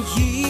Україна